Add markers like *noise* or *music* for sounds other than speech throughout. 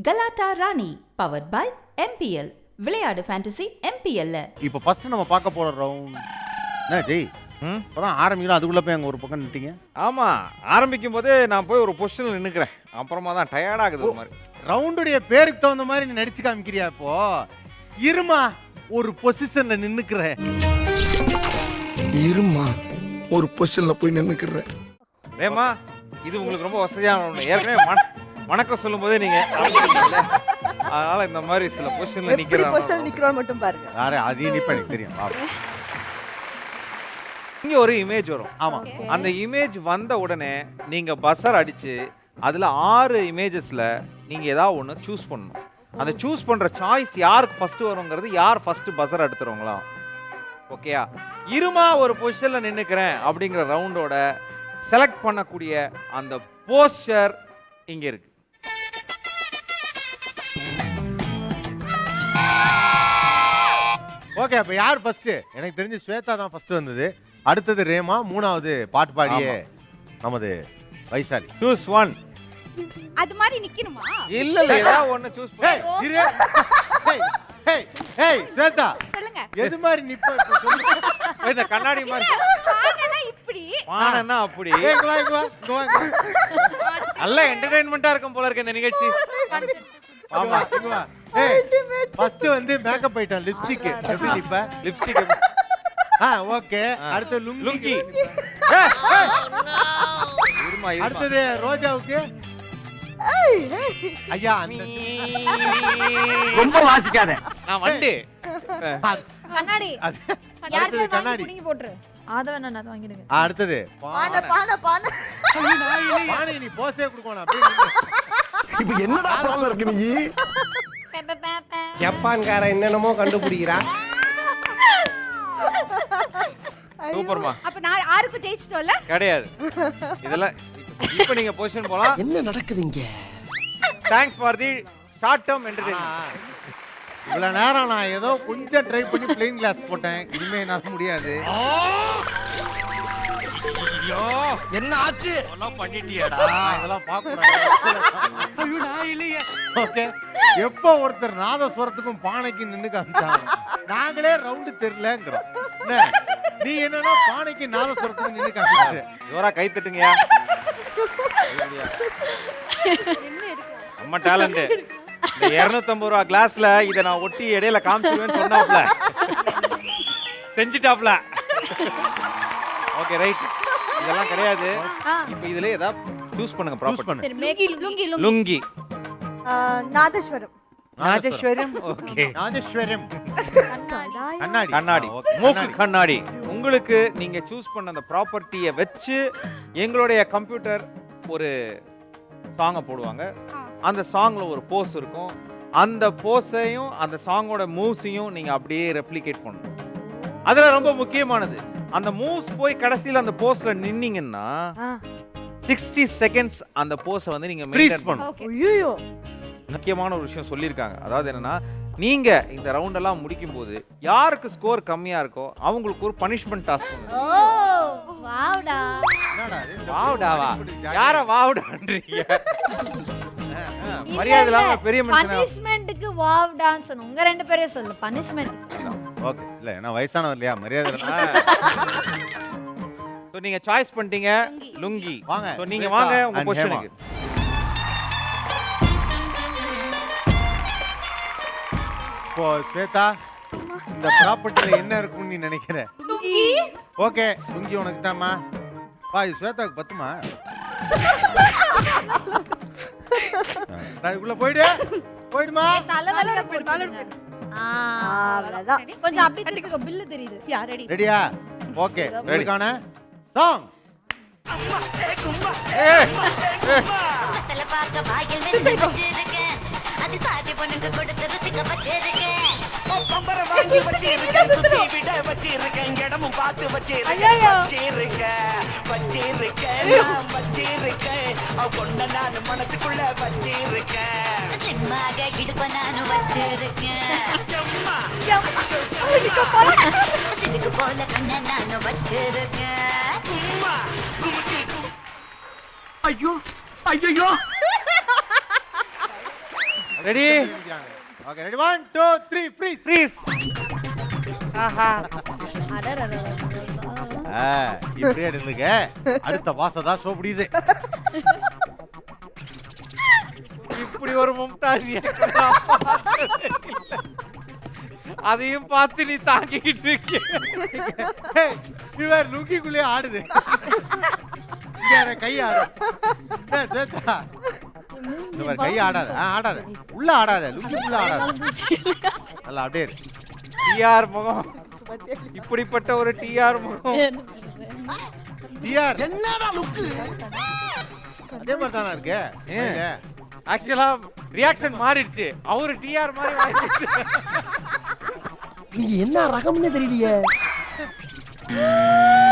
Galatta Rani powered by MPL விளையாடு fantasy எம்பிஎல்ல இப்போ ஃபர்ஸ்ட் நம்ம பார்க்க போற ரவுண்ட் என்ன ஜெய்? ம்? இப்பதான் ஆரம்பிக்கிறோம். அதுக்குள்ள போய் அங்க ஒரு பக்கம் நிட்டீங்க ஆமாம் ஆரம்பிக்கும் போதே நான் போய் ஒரு பொசிஷனில் நின்றுக்கிறேன். அப்புறமா தான் டயர்டாகுது ஒரு மாதிரி. ரவுண்டுடைய பேருக்கு தகுந்த மாதிரி நீ நடிச்சு காமிக்கிறியா இப்போ? இருமா ஒரு பொசிஷன்ல நின்னுக்கிறேன் இருமா ஒரு பொசிஷன்ல போய் நின்னுக்கிறேன் ரேமா இது உங்களுக்கு ரொம்ப வசதியான ஒன்று ஏற்கனவே மண வணக்கம் சொல்லும் போதே நீங்கள் *laughs* அதனால இந்த மாதிரி சில பொசிஷனில் எப்படி நிற்கிறேன் நிக்கிறோம் மட்டும் பாருங்க. யாரே? அதையும் நிப்ப எனக்கு தெரியும். வா. இங்கே ஒரு இமேஜ் வரும். ஆமா. அந்த இமேஜ் வந்த உடனே நீங்கள் பஸ்ஸர் அடித்து அதில் ஆறு இமேஜஸில் நீங்கள் ஏதாவது ஒன்று சூஸ் பண்ணணும். அந்த சூஸ் பண்ணுற சாய்ஸ் யாருக்கு ஃபஸ்ட்டு வருங்கிறது யார் ஃபஸ்ட்டு பஸ்ஸர் எடுத்துறவங்களா ஓகேயா இருமா ஒரு பொசிஷனில் நின்றுக்கிறேன் அப்படிங்கிற ரவுண்டோட செலக்ட் பண்ணக்கூடிய அந்த போஸ்டர் இங்கே இருக்கு. ஓகே அப்ப யார் ஃபர்ஸ்ட் எனக்கு தெரிஞ்சு ஸ்வேதா தான் ஃபர்ஸ்ட் வந்தது. அடுத்தது ரேமா மூணாவது பாட்டு பாடியே நமது வைசாலி. சூஸ் ஒன் அது மாதிரி நிக்கணுமா? இல்ல இல்ல ஏதாவது ஒன்று சூஸ் ஹேய் பண்ண. Hey hey hey Swetha. சொல்லுங்க. எது மாதிரி நிப்ப? சொல்லு. இந்த கண்ணாடி மாதிரி. பானைனா இப்படி. பானைன்னா அப்படி. ஏய், வா இங்க வா இங்க வா. நல்ல என்டர்டைன்மெண்ட்டா இருக்கும் போல இருக்கு இந்த நிகழ்ச்சி. ஆமா இங்க வா. ஏய் ஃபர்ஸ்ட் வந்து மேக்கப் ஐட்டம் லிப்ஸ்டிக் எப்படி நிப்ப? லிப்ஸ்டிக் ஆ ஓகே அடுத்து லுங்கி. இருமா அடுத்தது ரோஜாவுக்கு. ஐயா அந்த ரொம்ப வாசிக்காத. நான் வண்டி. கண்ணாடி. அடுத்தது கண்ணாடி. போட்டுரு? நான் வாங்கிடுங்க. அடுத்தது. பானை பானை. பானை பானை. நீ போஸே கொடுக்கணும். இப்ப என்னடா ப்ராப்ளம் இருக்கு நீ? ஜப்பான்காரன் என்னென்னமோ கண்டுபிடிக்கிறான் சூப்பர்மா. அப்ப நான் ஆறுக்கு ஜெயிச்சிட்டோம்ல? கிடையாது. இதெல்லாம் இப்ப- நீங்க பொசிஷன் போலாம். என்ன நடக்குது இங்க? Thanks for the short term entertainment இவ்வளவு நேரம் நான் ஏதோ கொஞ்சம் ட்ரை பண்ணி பிளெயின் கிளாஸ் போட்டேன். இனிமே என்னால முடியாது. என்ன ஆச்சு? நான் இதெல்லாம் பார்க்க ஓகே. எப்போ ஒருத்தர் நாதஸ்வரத்துக்கும் பானைக்கும் நின்னு காமிச்சாங்க நாங்களே ரவுண்டு தெரியலங்கிறோம்? நீ என்னன்னா பானைக்கு நாதஸ்வரத்துக்கும் நின்னு காமிச்சு ஜோரா கை தட்டுங்கயா நம்ம டேலண்ட் இந்த 250 ரூபா கிளாஸ்ல இதை நான் ஒட்டி இடையில காமிச்சிருவேன்னு சொன்னாப்ல. செஞ்சுட்டாப்ல. ஓகே ரைட் இதெல்லாம் கிடையாது. இப்போ இதுல ஏதாவது சூஸ் பண்ணுங்க சூஸ் ப்ராப்பர்ட்டி பண்ணு சரி லுங்கி லுங்கி லுங்கி. நாதஸ்வரம். ராஜேஸ்வரம் ஓகே ராஜேஸ்வரம் கண்ணாடி. கண்ணாடி. மூக்கு கண்ணாடி. கண்ணாடி. உங்களுக்கு நீங்க சூஸ் பண்ண அந்த ப்ராப்பர்ட்டியை வச்சு எங்களுடைய கம்ப்யூட்டர் ஒரு சாங்கை போடுவாங்க. அந்த சாங்ல ஒரு போஸ் இருக்கும். அந்த போஸையும் அந்த சாங்கோட மூவ்ஸையும் நீங்க அப்படியே ரெப்ளிகேட் பண்ணணும். அதுல ரொம்ப முக்கியமானது. அந்த மூவ்ஸ் போய் கடைசியில் அந்த போஸ்ல நின்னீங்கன்னா சிக்ஸ்டி செகண்ட்ஸ் அந்த போஸை வந்து நீங்க maintain பண்ணணும். ஐயோ முக்கியமான ஒரு விஷயம் சொல்லியிருக்காங்க. அதாவது என்னன்னா நீங்க இந்த ரவுண்ட் எல்லாம் முடிக்கும் போது யாருக்கு ஸ்கோர் கம்மியா இருக்கோ அவங்களுக்கு ஒரு பனிஷ்மெண்ட் டாஸ்க் ஓ வாவ்டா. என்னடா இது? இந்த வாவுடாவா யார வாவுடான்றீங்க? *laughs* மரியாதை இல்லாம பெரிய மனுஷனா? பனிஷ்மெண்ட்டுக்கு வாவ்டான்னு சொன்ன. உங்க ரெண்டு பேரையும் சொல்லு. பனிஷ்மெண்ட் ஓகே இல்ல ஏன்னா வயசானவர் இல்லையா? மரியாதை. ஸோ *laughs* நீங்க சாய்ஸ் பண்ணிட்டீங்க. லுங்கி. வாங்க. ஸோ நீங்க வாங்க உங்க and பொசிஷனுக்கு இப்போ ஸ்வேதா இந்த ப்ராப்பர்ட்டில என்ன இருக்கும்னு நீ நினைக்கிற? ஓகே லுங்கி உனக்கு தாம்மா வா இது ஸ்வேதாவுக்கு பத்துமா? *laughs* நான் இதுக்குள்ள போயிடு. போயிடுமா? தலைவலியில போட்டு அவ்வளவுதான். கொஞ்சம் அப்படி திருக்க பில்லு தெரியுது. யா ரெடி ரெடியா ஓகே உங்களுக்கான சாங் மத்தல பார்க்க வாயில் அது சாதி பொண்ணுக்கு கொடுத்து ருசிக்க வச்சிருக்கேன். ஐயோ. சிம்மாக இடுப்ப நானும் வச்சிருக்கேன். போல. கண்ண நானும் வச்சிருக்கேன். ஐயோ ஐயோ ready okay ready one two three freeze freeze ஆஹா ஆ, இப்படியே நில்லுங்க அடுத்த மாசம் தான் ஷோ முடியுது இப்படி ஒரு மும்தாஜ். அதையும் பார்த்து நீ தாங்கிக்கிட்டு இருக்க இவர் லுங்கிக்குள்ளே ஆடுது. இங்க எனக்கு ஸ்வேதா இவர் கை ஆடாத. ஆ, ஆடாத. உள்ள ஆடாத. லுங்கிக்குள்ள ஆடாத. நல்லா அப்படியே. டிஆர் முகம். இப்படிப்பட்ட ஒரு டிஆர் முகம். டிஆர். என்னடா லுக்கு? அதே மாதிரி தானே இருக்கு? ஆக்சுவலா ரியாக்ஷன் மாறிடுச்சு. அவரு டிஆர் மாதிரி வாங்கிடுச்சு நீங்க என்ன ரகம்னு தெரியலையே. *laughs*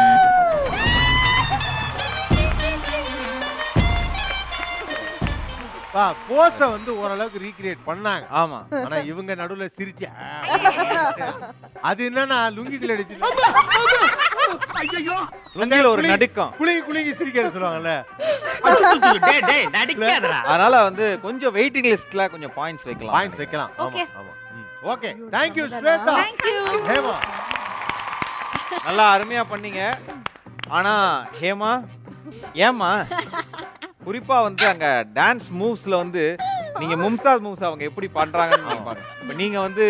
பா போஸ வந்து ஓரளவுக்கு ரீக்ரியேட் பண்ணாங்க. ஆமா. ஆனா இவங்க நடுவுல சிரிச்சு அது என்னன்னா லுங்கிக்குள்ள அடிச்சு லுங்கில ஒரு நடுக்கம். குலுங்கி குலுங்கி சிரிக்கிறது சொல்லுவாங்கல்ல. அதனால வந்து கொஞ்சம் வெயிட்டிங் லிஸ்ட்ல கொஞ்சம் பாயிண்ட்ஸ் வைக்கலாம். பாயிண்ட்ஸ் வைக்கலாம். ஆமா. ஆமா. Okay thank you Shweta. you. Hema. நல்லா அருமையா பண்ணீங்க. ஆனா ஹேமா ஏமா குறிப்பா வந்து அங்க டான்ஸ் மூவ்ஸ்ல வந்து நீங்க மும்தாஸ் மூவ்ஸ் அவங்க எப்படி பண்றாங்கன்னு நீங்க பாருங்க இப்ப நீங்க வந்து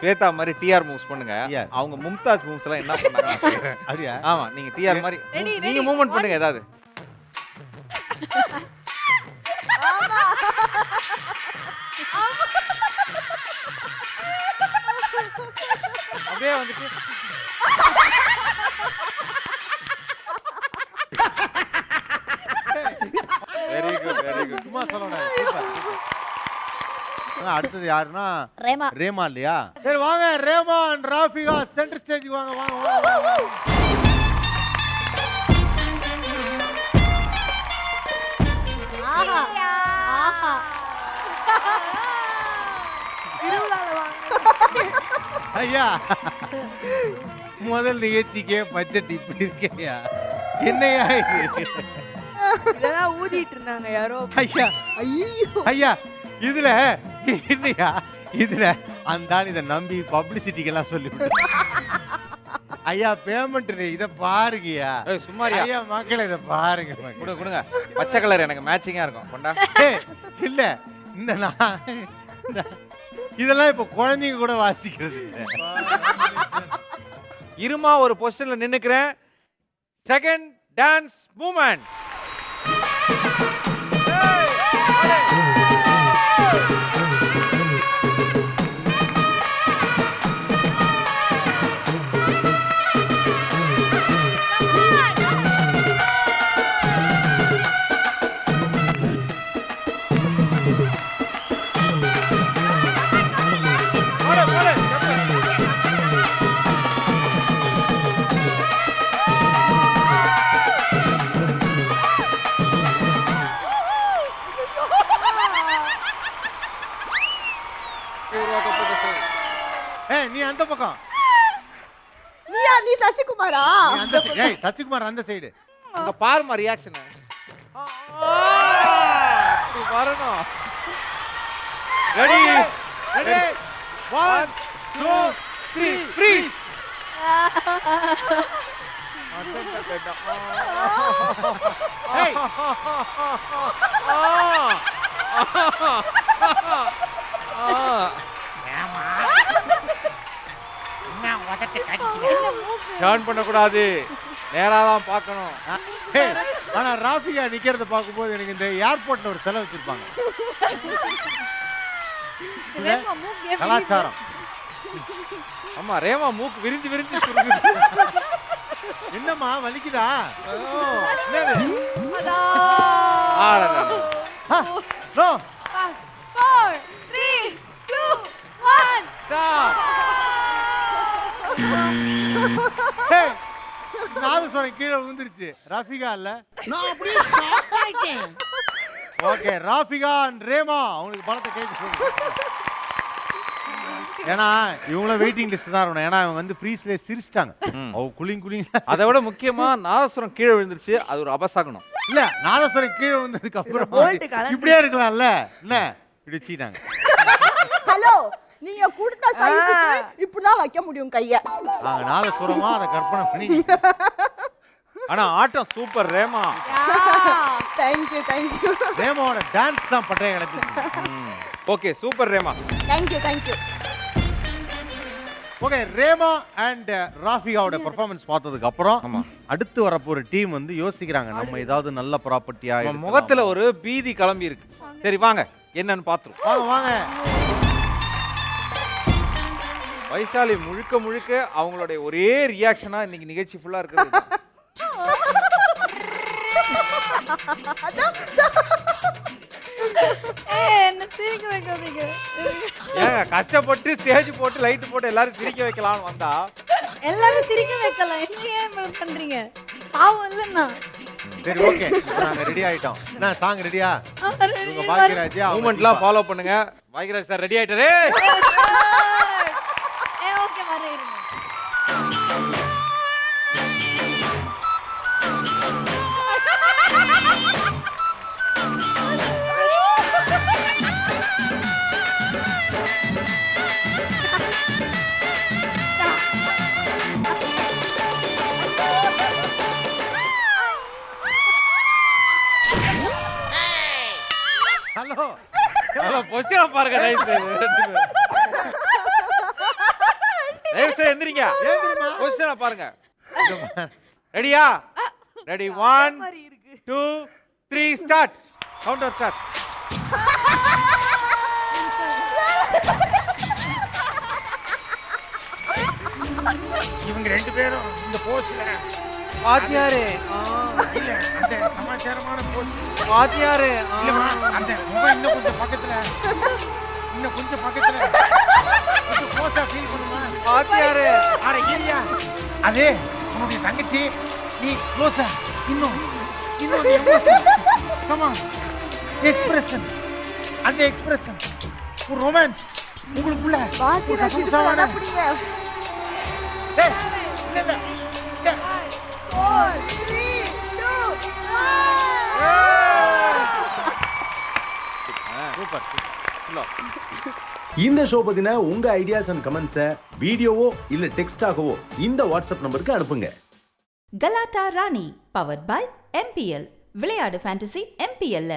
ஸ்வேதா மாதிரி டிஆர் மூவ்ஸ் பண்ணுங்க. அவங்க மும்தாஜ் மூவ்ஸ் எல்லாம் என்ன பண்ணாங்க. அப்படியா ஆமா நீங்க டிஆர் மாதிரி நீங்க. மூவ்மெண்ட் பண்ணுங்க ஏதாவது அடுத்தது யாருன்னா ரேமா. ரேமா இல்லையா? சரி வாங்க. ரேமா அண்ட் ராஃபிகா சென்டர் ஸ்டேஜ்க்கு வாங்க வாங்க வாங்க ஆஹா. ஆஹா. ஐயா முதல் நிகழ்ச்சிக்கே பட்ஜெட் இப்படி இருக்கேயா? என்னையா இது? இதெல்லாம் ஊதிட்டு இருந்தாங்க யாரோ. ஐயா. ஐயோ. ஐயா இதுல என்னையா இதுல அந்த இதை நம்பி பப்ளிசிட்டிக்கெல்லாம் சொல்லி ஐயா பேமெண்ட் இத பாருங்கய்யா. ஏய் சும்மாரியா? ஐயா மக்கள் இத பாருங்க. கொடுங்க கொடுங்க. பச்சை கலர் எனக்கு மேட்சிங்கா இருக்கும். கொண்டா. இல்ல. இந்த நான் இதெல்லாம் இப்ப குழந்தைங்க கூட வாசிக்கிறது. இருமா ஒரு பொசிஷன்ல நின்னுக்கிறேன். செகண்ட் டான்ஸ் மூமெண்ட் பக்கம். நீயா நீ சசிகுமாரா? அந்த. ஏய் சசிகுமார் அந்த சைடு அங்க பாருமா ரியாக்ஷன் வரணும். Ready ready one two three freeze ஏய் டர்ன் பண்ணக்கூடாது. நேரா தான் பார்க்கணும். ஆனா ராஃபிகா நிக்கிறத பார்க்கும்போது எனக்கு இந்த ஏர்போர்ட்ல ஒரு செலவு வச்சிருப்பாங்க. ரேமா மூக் கலாச்சாரம். ஆமா ரேமா மூக்கு விரிஞ்சு விரிஞ்சு சுருங்குது. என்னம்மா வலிக்குதா? என்னது? ஆடடா. ஆ, no. Four three two one Stop. ஏய், நாதஸ்வரம் கீழே விழுந்துருச்சு. ராஃபிகா இல்ல. நான் அப்படியே ஷாக் ஆயிட்டேன் ஓகே ராஃபிகா அண்ட் ரேமா அவங்களுக்கு பணத்தை கேட்க சொல்லுங்க. ஏன்னா இவங்களும் வெயிட்டிங் லிஸ்ட் தான் இருக்கணும். ஏன்னா அவங்க வந்து ஃப்ரீஸ்ல சிரிச்சிட்டாங்க. அவ குளிங் குளிங். அதை விட முக்கியமா நாதஸ்வரம் கீழே விழுந்துருச்சு. அது ஒரு அபசகனம். இல்ல நாதஸ்வரம் கீழே வந்ததுக்கு அப்புறம். இப்படியே இருக்கலாம்ல என்ன? இப்படி வச்சுக்கிட்டாங்க ஹலோ நீங்க கொடுத்த சைஸுக்கு இப்படிதான் வைக்க முடியும் கைய. நாங்க நாதசுரமா அதை கற்பனை பண்ணி ஆனா ஆட்டம் super Rema. Thank you thank you ரேமாவோட dance தான் பட்டைய கிளப்பி okay super Rema. Thank you thank you okay Rema and ராஃபிகாவோட performance பார்த்ததுக்கு அப்புறம். அடுத்து வரப்போற டீம் வந்து யோசிக்கிறாங்க நம்ம ஏதாவது நல்ல ப்ராப்பர்ட்டியா முகத்துல ஒரு பீதி கிளம்பி இருக்கு சரி வாங்க. என்னன்னு பாத்துருவோம் வாங்க வாங்க. வைசாலி முழுக்க முழுக்க அவங்களுடைய ஒரே ரியாக்ஷனா இன்னைக்கு நிகழ்ச்சி ஃபுல்லா இருக்குது *laughs* ஏங்க கஷ்டப்பட்டு ஸ்டேஜ் போட்டு லைட் போட்டு எல்லாரும் சிரிக்க வைக்கலாம்னு வந்தா? எல்லாரும் சிரிக்க வைக்கலாம். என்ன ஏன் பண்றீங்க? பாவம் இல்லைன்னா சரி ஓகே நாங்க ரெடி ஆயிட்டோம். என்ன சாங் ரெடியா வரு- பாக்கியராஜ் மூமெண்ட்லாம் ஃபாலோ பண்ணுங்க. பாக்யராஜ் சார் ரெடி ஆயிட்டாரே. பொசிஷன் பாருங்க தயவு செய்து. எந்திரிங்க. பொசிஷனை பாருங்க. ரெடியா ready one two three start counter start இவங்க ரெண்டு பேரும் இந்த போஸ்ட்ல வாத்தியாரே இல்ல அந்த சமாச்சாரமான போஸ்ட் வாத்தியாரே இல்லம்மா அந்த முகம் இன்னும் கொஞ்சம் பக்கத்துல. இன்னும் கொஞ்சம் பக்கத்துல. கொஞ்சம் க்ளோஸா ஃபீல் பண்ணுமா? வாத்தியாரே. அட இல்லையா அதே உன்னுடைய தங்கச்சி நீ க்ளோஸா இன்னும் இன்னும் கமா எக்ஸ்பிரஷன் அந்த எக்ஸ்பிரஷன் ஒரு ரொமான்ஸ் உங்களுக்குள்ள ஒரு பாக்கியராஜ் கசமுசாவான அப்படிங்க டேய், இல்ல இல்ல டேய், ஃபோர் த்ரீ சூப்பர் இந்த ஷோ பத்தின உங்க ஐடியாஸ் அண்ட் கமெண்ட்ஸை வீடியோவோ இல்ல டெக்ஸ்டாகவோ இந்த வாட்ஸ்அப் நம்பருக்கு அனுப்புங்க. Galatta Rani powered by MPL விளையாடு ஃபேண்டசி எம்பிஎல்ல